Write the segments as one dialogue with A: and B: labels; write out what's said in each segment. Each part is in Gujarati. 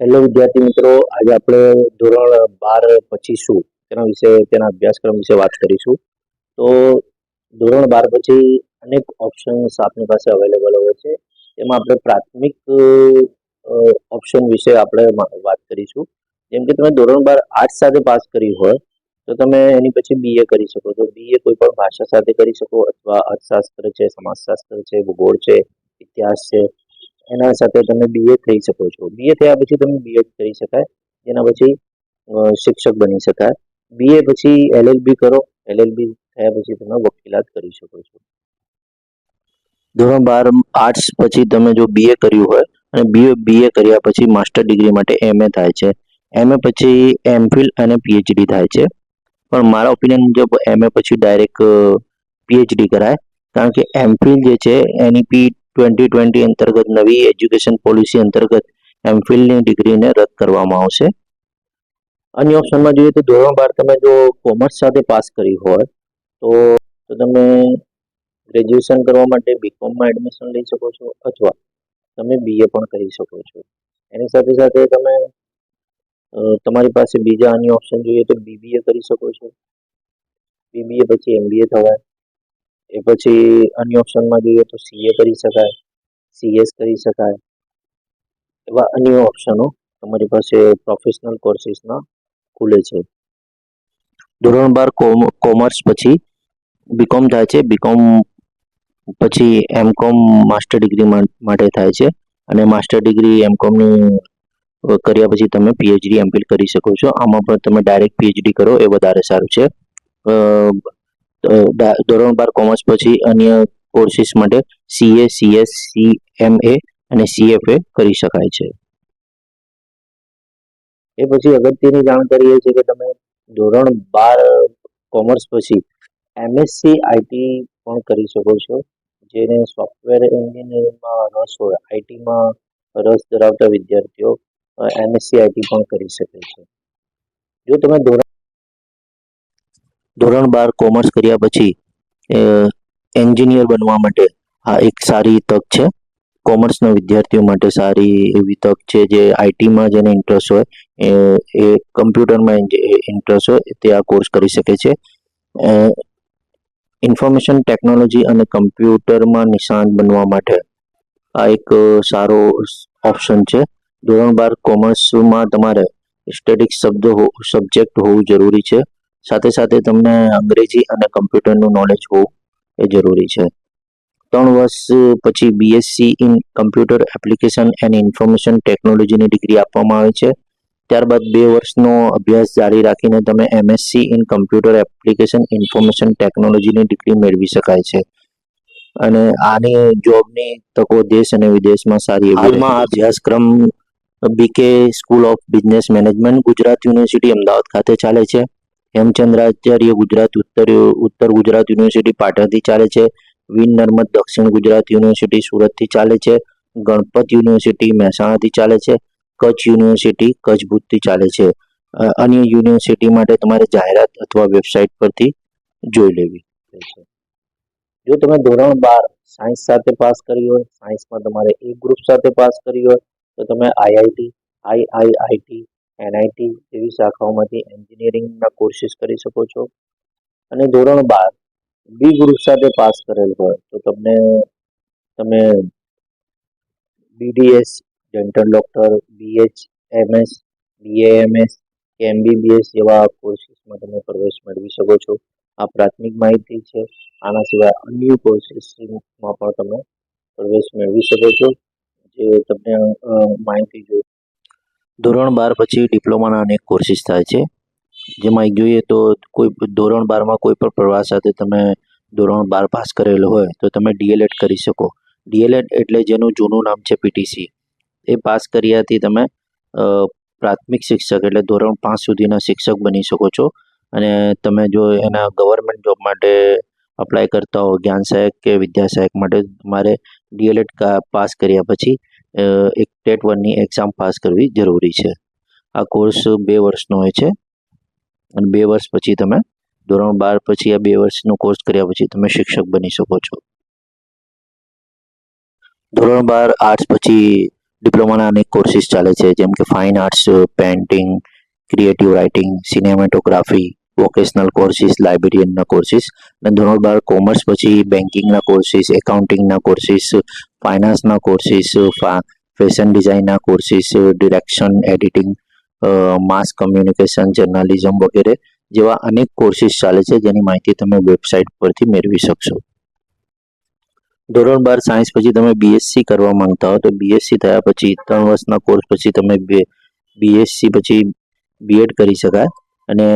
A: હેલો વિદ્યાર્થી મિત્રો. આજે આપણે ધોરણ બાર શું તેના વિશે, તેના અભ્યાસક્રમ વિશે વાત કરીશું. તો ધોરણ બાર પછી અનેક ઓપ્શન્સ આપણી પાસે અવેલેબલ હોય છે. એમાં આપણે પ્રાથમિક ઓપ્શન વિશે આપણે વાત કરીશું. જેમ કે તમે ધોરણ બાર આર્ટ્સ સાથે પાસ કરી હોય, તો તમે એની પછી બીએ કરી શકો છો. બીએ કોઈ પણ ભાષા સાથે કરી શકો, અથવા અર્થશાસ્ત્ર છે, સમાજશાસ્ત્ર છે, ભૂગોળ છે, ઇતિહાસ છે. એના સાથે તમે બીએ થઈ શકો છો. બીએ થયા પછી તમે બીએડ કરી શકાય. જેના પછી શિક્ષક બની શકાય. બીએ પછી એલએલબી કરો. એલએલબી થયા પછી તમે વકીલાત કરી શકો છો. ધોરણ બાર આર્ટ્સ પછી તમે જો બીએ કર્યું હોય અને બીએ બીએ કર્યા પછી માસ્ટર ડિગ્રી માટે એમએ થાય છે. એમએ પછી એમફિલ અને પીએચડી થાય છે. પણ મારા ઓપિનિયન મુજબ એમએ પછી ડાયરેક્ટ પીએચડી કરાય. કારણ કે એમફિલ જે છે એનઈપી ટ્વેન્ટી ટ્વેન્ટી અંતર્ગત નવી એજ્યુકેશન પોલિસી અંતર્ગત એમફિલની ડિગ્રીને રદ કરવામાં આવશે. અન્ય ઓપ્શનમાં જોઈએ તો ધોરણ બાર તમે જો કોમર્સ સાથે પાસ કરી હોય, તો તમે ગ્રેજ્યુએશન કરવા માટે બીકોમમાં એડમિશન લઈ શકો છો અથવા તમે બીએ પણ કરી શકો છો. એની સાથે સાથે તમે તમારી પાસે બીજા અન્ય ઓપ્શન જોઈએ તો બીબીએ કરી શકો છો. બીબીએ પછી એમબીએ થવાય. એ પછી અન્ય ઓપ્શનમાં જોઈએ તો સીએ કરી શકાય સીએસ કરી શકાય, એવા અન્ય ઓપ્શનો તમારી પાસે પ્રોફેશનલ કોર્સીસના ખુલે છે. ધોરણ બાર કોમર્સ પછી બીકોમ થાય છે. બીકોમ પછી એમકોમ માસ્ટર ડિગ્રી માટે થાય છે. અને માસ્ટર ડિગ્રી એમકોમની કર્યા પછી તમે પીએચડી એમફિલ કરી શકો છો. આમાં પણ તમે ડાયરેક્ટ પીએચડી કરો એ વધારે સારું છે. ધોરણ બાર કોમર્સ પછી અન્ય કોર્સીસ માટે સીએ સીએસ સીએમએ અને સીએફએ કરી શકાય છે. એ પછી અગત્યની જાણકારી એ છે કે તમે ધોરણ બાર કોમર્સ પછી એમએસસી આઈટી પણ કરી શકો છો, જેને સોફ્ટવેર એન્જિનિયરિંગમાં રસ હોય આઈટીમાં રસ ધરાવતા વિદ્યાર્થીઓ એમએસસી આઈટી પણ કરી શકે છે. જો તમે ધોરણ ધોરણ બાર કોમર્સ કર્યા પછી એન્જિનિયર બનવા માટે આ એક સારી તક છે. કોમર્સના વિદ્યાર્થીઓ માટે સારી એવી તક છે જે આઈટીમાં જેને ઇન્ટરેસ્ટ હોય, એ કમ્પ્યુટરમાં ઇન્ટરેસ્ટ હોય, તે આ કોર્સ કરી શકે છે. ઇન્ફોર્મેશન ટેકનોલોજી અને કમ્પ્યુટરમાં નિશાન બનવા માટે આ એક સારો ઓપ્શન છે. ધોરણ બાર કોમર્સમાં તમારે સ્ટેટિક શબ્દ સબ્જેક્ટ હોવું જરૂરી છે. સાથે સાથે તમને અંગ્રેજી અને કમ્પ્યુટરનું નોલેજ હોવું એ જરૂરી છે. ત્રણ વર્ષ પછી BSc in computer application and information ટેકનોલોજીની ડિગ્રી આપવામાં આવે છે. ત્યારબાદ બે વર્ષનો અભ્યાસ જારી રાખીને તમે MSc in computer application information ટેકનોલોજીની ડિગ્રી મેળવી શકાય છે. અને આની જોબની તકો દેશ અને વિદેશમાં સારી હાલમાં અભ્યાસક્રમ BK school of business management Gujarat university Ahmedabad ખાતે ચાલે છે. હેમચંદ્રાચાર્ય ગુજરાત ઉત્તર ઉત્તર ગુજરાત યુનિવર્સિટી પાટણથી ચાલે છે. વિન નર્મદ દક્ષિણ ગુજરાત યુનિવર્સિટી સુરતથી ચાલે છે. ગણપત યુનિવર્સિટી મહેસાણાથી ચાલે છે. કચ્છ યુનિવર્સિટી કચ્છ ભૂતથી ચાલે છે. અન્ય યુનિવર્સિટી માટે તમારે જાહેરાત અથવા વેબસાઇટ પરથી જોઈ લેવી જો તમે ધોરણ બાર સાયન્સ સાથે પાસ કરી હોય, સાયન્સમાં તમારે એ ગ્રુપ સાથે પાસ કરી હોય, તો તમે આઈઆઈટી, આઈઆઈઆઈટી એનઆઈટી જેવી શાખાઓમાંથી એન્જિનિયરિંગના કોર્સીસ કરી શકો છો. અને ધોરણ બાર બી ગ્રુપ સાથે પાસ કરેલ હોય તો તમને, તમે BDS dental doctor BHMS BAMS કે એમબીબીએસ જેવા કોર્સીસમાં તમે પ્રવેશ મેળવી શકો છો. આ પ્રાથમિક માહિતી છે. આના સિવાય અન્ય કોર્સીસમાં પણ તમે પ્રવેશ મેળવી શકો છો. જે તમને માહિતી જો ધોરણ બાર પછી ડિપ્લોમાના અનેક કોર્સીસ થાય છે. જેમાં એક જોઈએ તો કોઈ ધોરણ બારમાં કોઈ પણ પ્રવાહ સાથે તમે ધોરણ બાર પાસ કરેલો હોય તો તમે ડીએલએડ કરી શકો. ડીએલએડ એટલે જેનું જૂનું નામ છે પીટીસી એ પાસ કર્યાથી તમે પ્રાથમિક શિક્ષક એટલે ધોરણ પાંચ સુધીના શિક્ષક બની શકો છો. અને તમે જો એના ગવર્મેન્ટ જોબ માટે અપ્લાય કરતા હો, જ્ઞાન સહાયક કે વિદ્યા સહાયક માટે તમારે ડીએલએડ પાસ કર્યા પછી ટેટ વનની એક્ઝામ પાસ કરવી જરૂરી છે. આ કોર્સ બે વર્ષનો હોય છે. અને બે વર્ષ પછી તમે ધોરણ બાર પછી આ બે વર્ષનો કોર્સ કર્યા પછી તમે શિક્ષક બની શકો છો. ધોરણ બાર આર્ટ્સ પછી ડિપ્લોમાના અનેક કોર્સીસ ચાલે છે, જેમ કે fine arts painting creative writing cinematography vocational courses લાઇબ્રેરિયનના courses અને ધોરણ બાર કોમર્સ પછી બેન્કિંગના કોર્સીસ એકાઉન્ટિંગના કોર્સીસ ફાઇનાન્સના કોર્સીસ ફેશન ડિઝાઇનના courses direction editing mass communication journalism વગેરે જેવા અનેક કોર્સીસ ચાલે છે. જેની માહિતી તમે વેબસાઇટ પરથી મેળવી શકશો. ધોરણ બાર સાયન્સ પછી તમે બીએસસી કરવા માંગતા હો તો બીએસસી થયા પછી ત્રણ વર્ષના કોર્સ પછી તમે બીએસસી પછી બીએડ કરી શકાય અને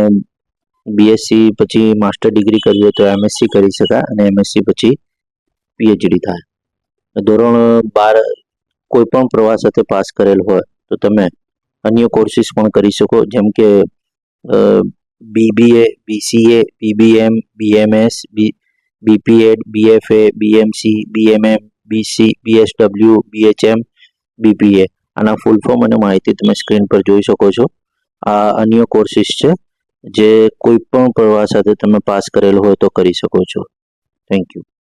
A: બીએસસી પછી માસ્ટર ડિગ્રી કરવી હોય તો એમએસસી કરી શકાય અને એમએસસી પછી પીએચડી થાય. ધોરણ બાર કોઈ પણ પ્રવાહ સાથે પાસ કરેલ હોય, તો તમે અન્ય કોર્સિસ પણ કરી શકો. જેમ કે BBA BCA BBM BMS B BPEd BFA BMC BMM BC BSW BHM BPA આના ફૂલ ફોર્મ અને માહિતી તમે સ્ક્રીન પર જોઈ શકો છો. આ અન્ય કોર્સિસ છે, જે કોઈ પણ પ્રવાહ સાથે તમે પાસ કરેલ હોય તો કરી શકો છો. Thank you